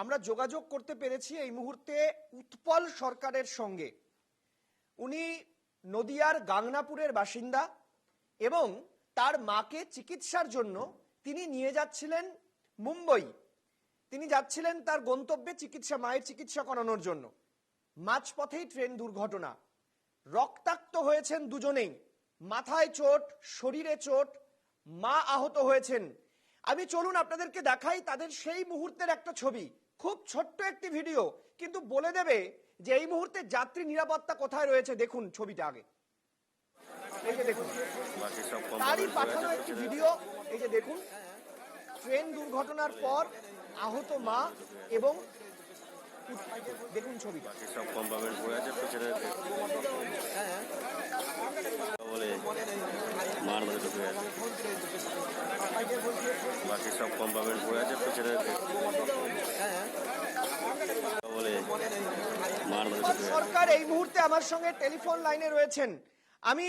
আমরা যোগাযোগ করতে পেরেছি এই মুহূর্তে উৎপল সরকারের সঙ্গে। উনি নদিয়ার গাংনাপুরের বাসিন্দা এবং তার মাকে চিকিৎসার জন্য তিনি নিয়ে যাচ্ছিলেন মুম্বই। তিনি যাচ্ছিলেন তার গন্তব্যে চিকিৎসা, মায়ের চিকিৎসা করানোর জন্য। মাঝপথেই ট্রেন দুর্ঘটনা। রক্তাক্ত হয়েছেন দুজনেই। মাথায় চোট, শরীরে চোট, মা আহত হয়েছেন। আমি চলুন আপনাদেরকে দেখাই তাদের সেই মুহূর্তের একটা ছবি। খুব ছোট্ট একটি ভিডিও কিন্তু বলে দেবে যে এই মুহূর্তে যাত্রী নিরাপত্তা কোথায় রয়েছে। দেখুন ছবিটা আগে। এই যে দেখুন তারই পাঠানো একটি ভিডিও। এই যে দেখুন ট্রেন দুর্ঘটনার পর আহত মা এবং দেখুন ছবিটা। বাকি সব কম্পার্টমেন্ট পড়ে আছে পেছনে মার ধরে ঢুকে আছে বাকি সব কম্পার্টমেন্ট পড়ে আছে পেছনে সরকার এই মুহূর্তে আমার সঙ্গে টেলিফোন লাইনে রয়েছেন। আমি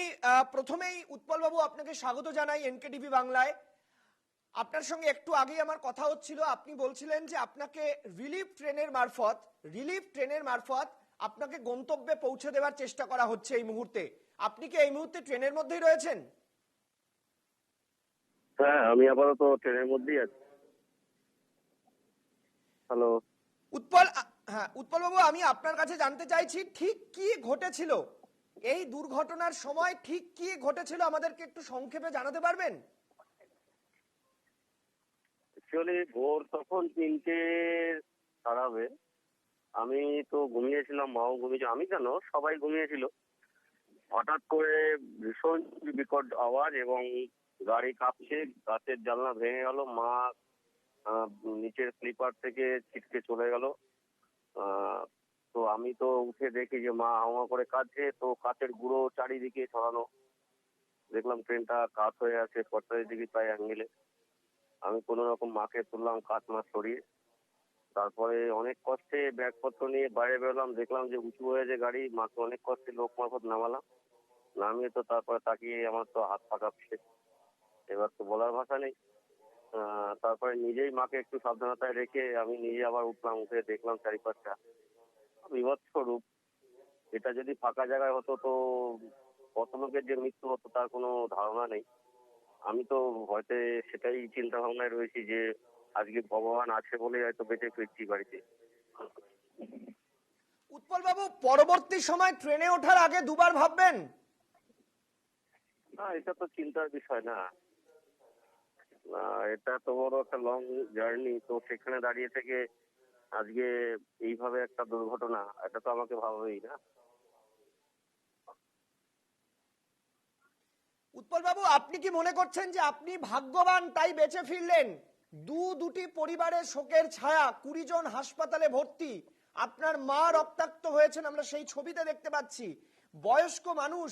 প্রথমেই উৎপল বাবু আপনাকে স্বাগত জানাই এনকেটিভি বাংলায়। আপনার সঙ্গে একটু আগেই আমার কথা হচ্ছিল। আপনি বলছিলেন যে আপনাকে রিলিফ ট্রেনের মারফত রিলিফ ট্রেনের মারফত আপনাকে গন্তব্যে পৌঁছে দেওয়ার চেষ্টা করা হচ্ছে এই মুহূর্তে। আপনি কি এই মুহূর্তে ট্রেনের মধ্যেই রয়েছেন? হ্যাঁ আমি আপাতত ট্রেনের মধ্যেই আছি। হ্যালো উৎপল হ্যাঁ উৎপল বাবু আমি আপনার কাছে জানতে চাইছি ঠিক কি ঘটেছিল? এই দুর্ঘটনার সময় ঠিক কি ঘটেছিল? আমাদেরকে একটু সংক্ষেপে জানাতে পারবেন? অ্যাকচুয়ালি ভোর তখন তিনটে দাঁড়াবে। আমি তো ঘুমিয়েছিলাম মাও ঘুমিয়েছিল আমি কেন? সবাই ঘুমিয়েছিল। হঠাৎ করে ভীষণ বিকট আওয়াজ এবং গাড়ি কাঁপছে গাছের জানলা ভেঙে গেল, মা নিচের স্লিপার থেকে ছিটকে চলে গেল। তো আমি তো উঠে দেখি যে মা হাওয়া করে কাঁদছে, তো কাঁচের গুঁড়ো চারিদিকে ছড়ানো। দেখলাম ট্রেনটা কাত হয়ে আছে পঁয়তাল্লিশ ডিগ্রি প্রায় অ্যাঙ্গেলে আমি কোনো রকম মাকে তুললাম কাঠ মাছ সরিয়ে। তারপরে অনেক কষ্টে ব্যাগপত্র নিয়ে বাইরে বেরোলাম, দেখলাম যে উঁচু হয়েছে গাড়ি, মাকে অনেক কষ্টে লোক মারফত নামালাম। নামিয়ে তো তারপরে তাকিয়ে আমার তো হাত পা কাঁপছে। এবার তো বলার ভাষা নেই। তারপরে নিজেই মাকে একটু সাবধানতায় রেখে আমি নিজে আবার উঠলাম উঠে দেখলাম চারিপাশটা। বিভৎস রূপ। এটা যদি ফাঁকা জায়গায় হতো তো কত লোকের যে মৃত্যু হতো তার কোনো ধারণা নেই। আমি তো হয়তো সেটাই চিন্তা ভাবনায় রয়েছি যে আজকে ভগবান আছে বলে হয়তো বেঁচে ফিরছি বাড়িতে। উৎপল বাবু পরবর্তী সময় ট্রেনে ওঠার আগে দুবার ভাববেন? না এটা তো চিন্তার বিষয় না না, এটা তো বড় একটা লং জার্নি তো সেখানে দাঁড়িয়ে থেকে আজকে এইভাবে একটা দুর্ঘটনা, এটা তো আমাকে ভাবেই না। উৎপল বাবু আপনি কি মনে করছেন যে আপনি ভাগ্যবান তাই বেঁচে ফিরলেন? দু দুটি পরিবারের শোকের ছায়া, কুড়ি জন হাসপাতালে ভর্তি। আপনার মা রক্তাক্ত হয়েছেন, আমরা সেই ছবিতে দেখতে পাচ্ছি। বয়স্ক মানুষ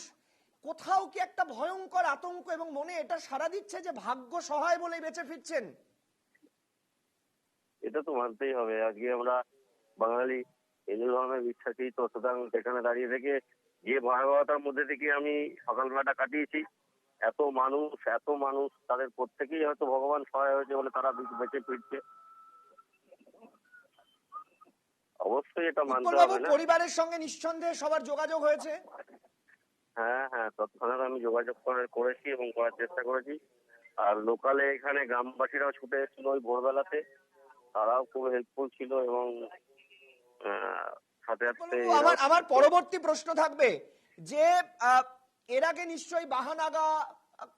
কোথাও কি একটা ভয়ঙ্কর আতঙ্ক এবং মনে এটা সারা দিচ্ছে যে ভাগ্য সহায় বলে বেঁচে ফিরছেন? এটা তো মানতেই হবে। আজকে আমরা বাঙালি হিন্দু ধর্মের বিশ্বাসী তো সুতরাং সেখানে দাঁড়িয়ে থেকে যে ভয়াবহতার মধ্যে থেকে আমি সকালবেলাটা কাটিয়েছি এত মানুষ এত মানুষ তাদের প্রত্যেকেই হয়তো ভগবান সহায় হয়েছে বলে তারা বেঁচে ফিরছে। অবশ্যই এটা মানতে হবে পরিবারের সঙ্গে নিঃসন্দেহে সবার যোগাযোগ হয়েছে? হ্যাঁ হ্যাঁ তৎক্ষণাৎ আমি যোগাযোগ করে করেছি এবং করার চেষ্টা করেছি। আর লোকালে এখানে গ্রামবাসীরাও ছুটে এসেছিল ওই ভোরবেলাতে। তারাও খুব হেল্পফুল ছিল এবং সাথে সাথে আমার আমার পরবর্তী প্রশ্ন থাকবে যে এর আগে নিশ্চয়ই বাহানাগা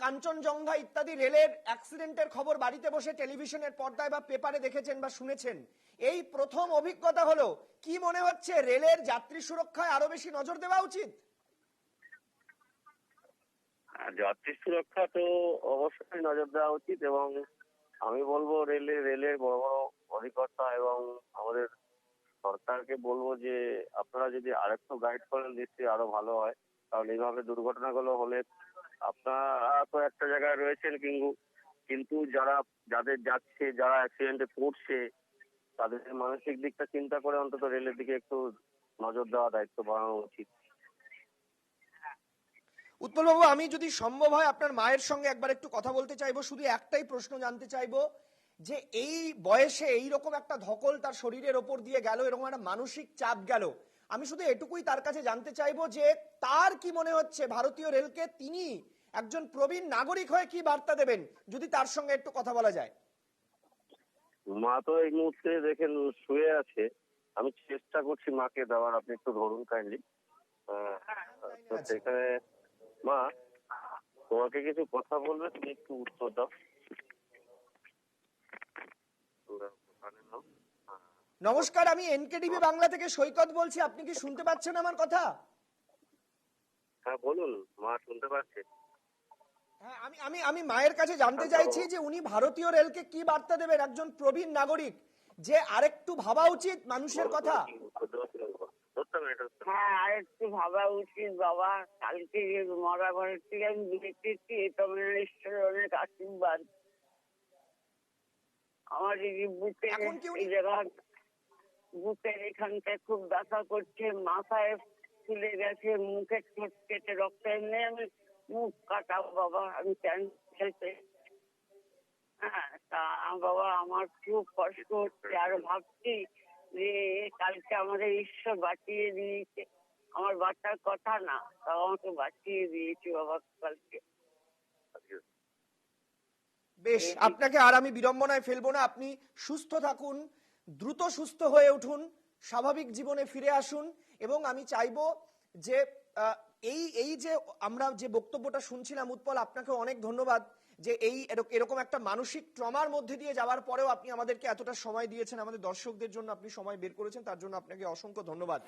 কাঞ্চনজঙ্ঘা ইত্যাদি রেলের অ্যাক্সিডেন্টের খবর বাড়িতে বসে টেলিভিশনের পর্দায় বা পেপারে দেখেছেন বা শুনেছেন। এই প্রথম অভিজ্ঞতা হলো কি মনে হচ্ছে রেলের যাত্রী সুরক্ষায় আরও বেশি নজর দেওয়া উচিত? যাত্রী সুরক্ষা তো অবশ্যই নজর দেওয়া উচিত এবং আমি বলব রেলে, রেলের বড় বড় অধিকর্তা এবং আমাদের সরকারকে বলব যে আপনারা যদি আরেকটু গাইড করেন নিশ্চয়ই আরও ভালো হয়। কারণ এইভাবে দুর্ঘটনাগুলো হলে আপনারা তো একটা জায়গায় রয়েছেন কিন্তু কিন্তু যারা, যাদের যাচ্ছে, যারা অ্যাক্সিডেন্টে পড়ছে, তাদের মানসিক দিকটা চিন্তা করে অন্তত রেলের দিকে একটু নজর দেওয়া দায়িত্ব বাড়ানো উচিত। উৎপলবাবু আমি যদি সম্ভব হয় আপনার মায়ের সঙ্গে একবার একটু কথা বলতে চাইব শুধু একটাই প্রশ্ন জানতে চাইব যে এই বয়সে এই রকম একটা ধকল তার শরীরের ওপর দিয়ে গেল এরকম একটা মানসিক চাপ গেল। আমি শুধু এটুকুই তার কাছে জানতে চাইব যে তার কি মনে হচ্ছে? ভারতীয় রেলকে তিনি একজন প্রবীণ নাগরিক হয়ে কি বার্তা দেবেন? যদি তার সঙ্গে একটু কথা বলা যায়। মা তো এই মুহূর্তে দেখেন শুয়ে আছে। আমি চেষ্টা করছি মাকে দেওয়ার আপনি একটু ধরুন কাইন্ডলি তো সেখানে মা তোমাকে কিছু কথা বলবে তুমি একটু উত্তর দাও। নমস্কার আমি এনকেডিবি বাংলা থেকে সৈকত বলছি। আপনি কি শুনতে পাচ্ছেন আমার কথা? হ্যাঁ বলুন মা শুনতে পাচ্ছে। হ্যাঁ আমি আমি আমি মায়ের কাছে জানতে চাইছি যে উনি ভারতীয় রেলকে কি বার্তা দেবেন? একজন প্রবীণ নাগরিক যে আরেকটু ভাবা উচিত মানুষের কথা। ভাবা উচিত বাবা কালকে মরা তোমার ঈশ্বরের অনেক আশীর্বাদ আমার এই বুকে এই জায়গা বুকের এখানটায় খুব ব্যথা করছে মাথায় ফুলে গেছে মুখে ঠোঁট কেটে রক্ত এমনি আমি মুখ কাটাবো বাবা আমি হ্যাঁ তা বাবা আমার খুব কষ্ট হচ্ছে, আর ভাবছি যে কালকে আমাদের ঈশ্বর বাঁচিয়ে দিয়েছে। আমার বাচ্চার কথা না তাও আমাকে বাঁচিয়ে দিয়েছে বাবা কালকে। বেশ আপনাকে আর আমি বিড়ম্বনায় ফেলব না। আপনি সুস্থ থাকুন দ্রুত সুস্থ হয়ে উঠুন স্বাভাবিক জীবনে ফিরে আসুন এবং আমি চাইব যে এই এই যে আমরা যে বক্তব্যটা শুনছিলাম উৎপল আপনাকে অনেক ধন্যবাদ। যে এই এরক- এরকম একটা মানসিক ট্রমার মধ্যে দিয়ে যাওয়ার পরেও আপনি আমাদেরকে এতটা সময় দিয়েছেন, আমাদের দর্শকদের জন্য আপনি সময় বের করেছেন, তার জন্য আপনাকে অসংখ্য ধন্যবাদ।